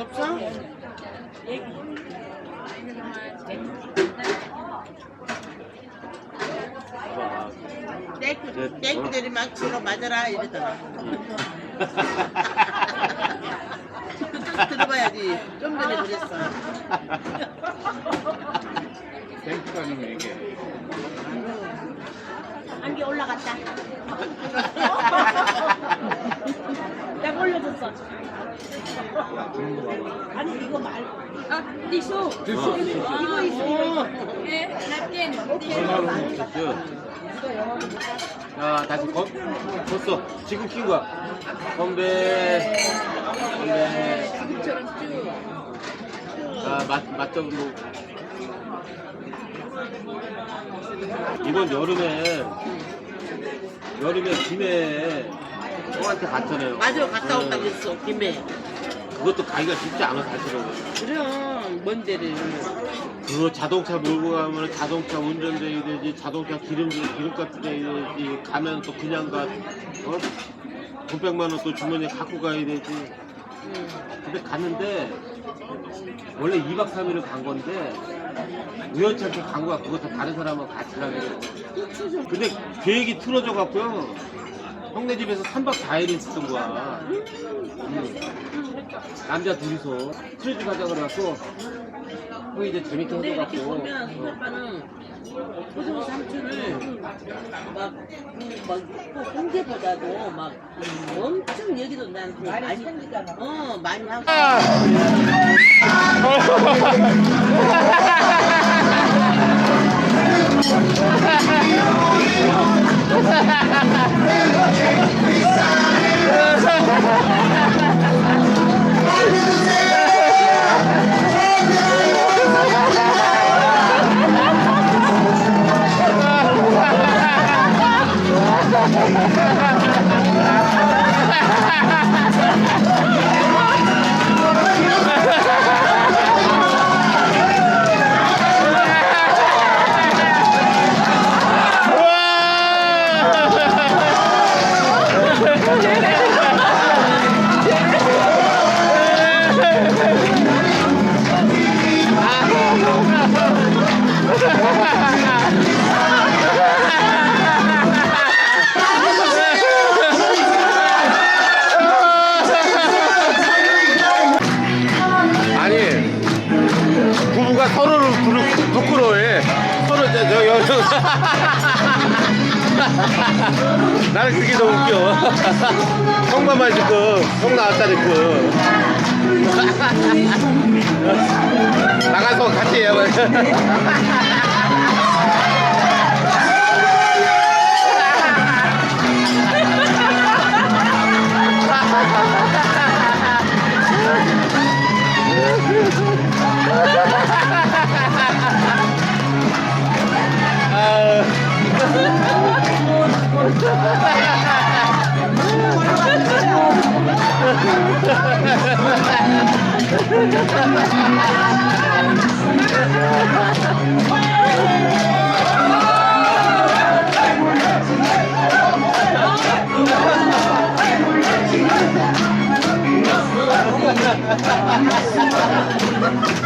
없어? 땡, 땡들이 막 치러 맞아라 이러더라. 들어봐야지. 좀 전에 그랬어. 땡큐가 아니면 이게. 안개 올라갔다. 내가 올려줬어. 아니 이거 말. 아, 티슈. 됐어. 이거 있어. 전화로 됐어. 자, 다시 건, 줬어. 지금 킨 거야. 건배. 건배. 자, 맛, 맛점으로. 이번 여름에, 여름에 김해 형한테 갔잖아요. 맞아, 갔다 온다고 응. 했어, 김에. 그것도 가기가 쉽지 않아, 사실은. 그럼, 먼 데를. 그거 자동차 몰고 가면 자동차 운전돼야 되지, 자동차 기름, 기름값 돼야 되지, 가면 또 그냥 가, 어? 돈 100만 원 또 주머니에 갖고 가야 되지. 응. 근데 갔는데, 원래 2박 3일을 간 건데, 우연찮게 간 거야. 그것도 다른 사람하고 같이 가게 되고. 근데 계획이 틀어져 갖고요. 형네 집에서 3박 4일 있었던 거야. 응. 남자 둘이서 크루즈 가자 그래갖고, 형이 이제 재밌게 근데 이렇게 해줘갖고. 보면 어. 손오빠는 호중 삼촌을 막, 음, 막 홍제보다도 막 음, 엄청 여기도 나한테 많이 어 많이 하고 Obrigado. 나는 그게 너무 웃겨. 형만 말지고 형 나왔다니까 나가서 같이 해요 Ha ha ha ha!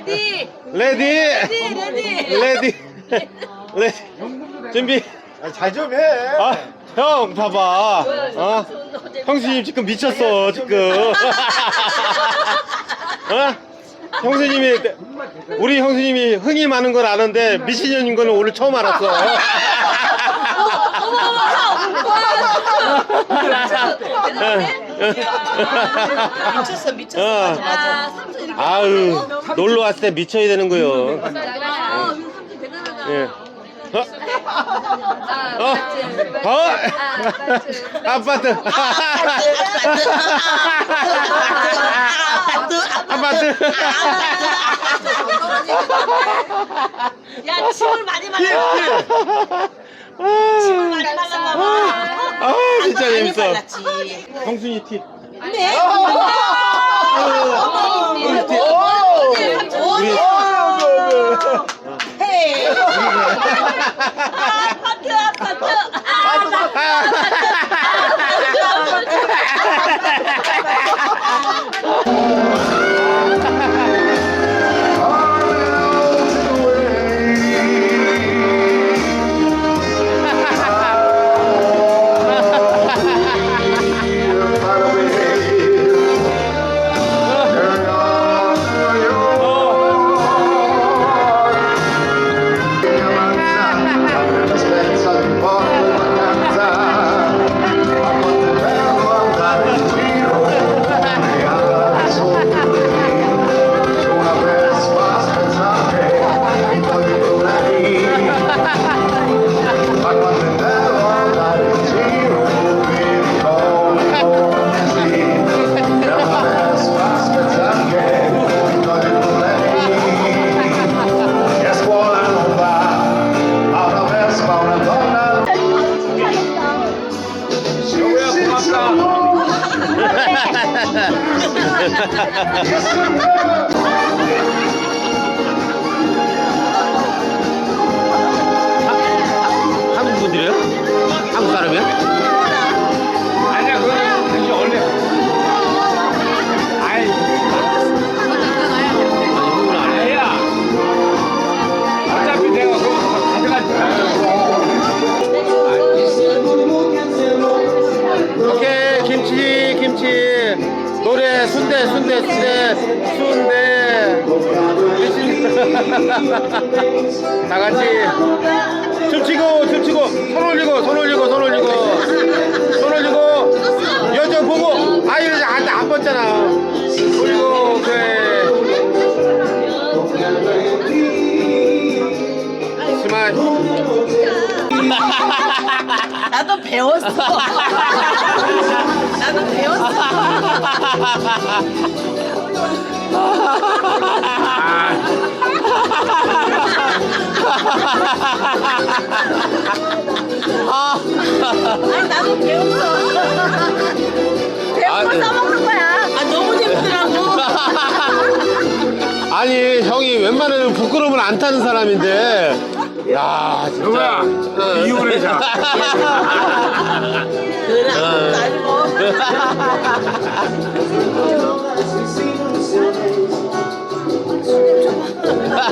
레디. 레디 레디. 레디 레디 준비 잘 좀 해. 아, 형, 봐봐. 어? 형수님 지금 미쳤어, 지금. 어? 형수님이, 우리 형수님이 흥이 많은 걸 아는데 미친년인 거는 오늘 처음 알았어. 미쳤어 미쳤어 아유, 놀러 왔을 때 미쳐야 되는 거요. 예. 어? 어? 어? 아파트. 아파트. 야 침을 많이 말랐어 침을 많이 봐 아, 진짜 재밌어. 형순이 팁. 네? 우리 팁. 우리 헤이 Yes, sir. 순대 대신 다 같이 춤추고 춤추고. 손 올리고 손 올리고 손 올리고. 손 올리고. 여정 보고. 안, 안 봤잖아. 올리고 그래 스마일 나도 배웠어. 나도 배웠어 아니 나도 배웠어 아, 네. 써먹는 거야. 아 너무 재밌더라고. 아니 형이 웬만하면 부끄러움을 안 타는 사람인데. 야 진짜. 누구야 이혼을 자. 그래 아무것도 아니고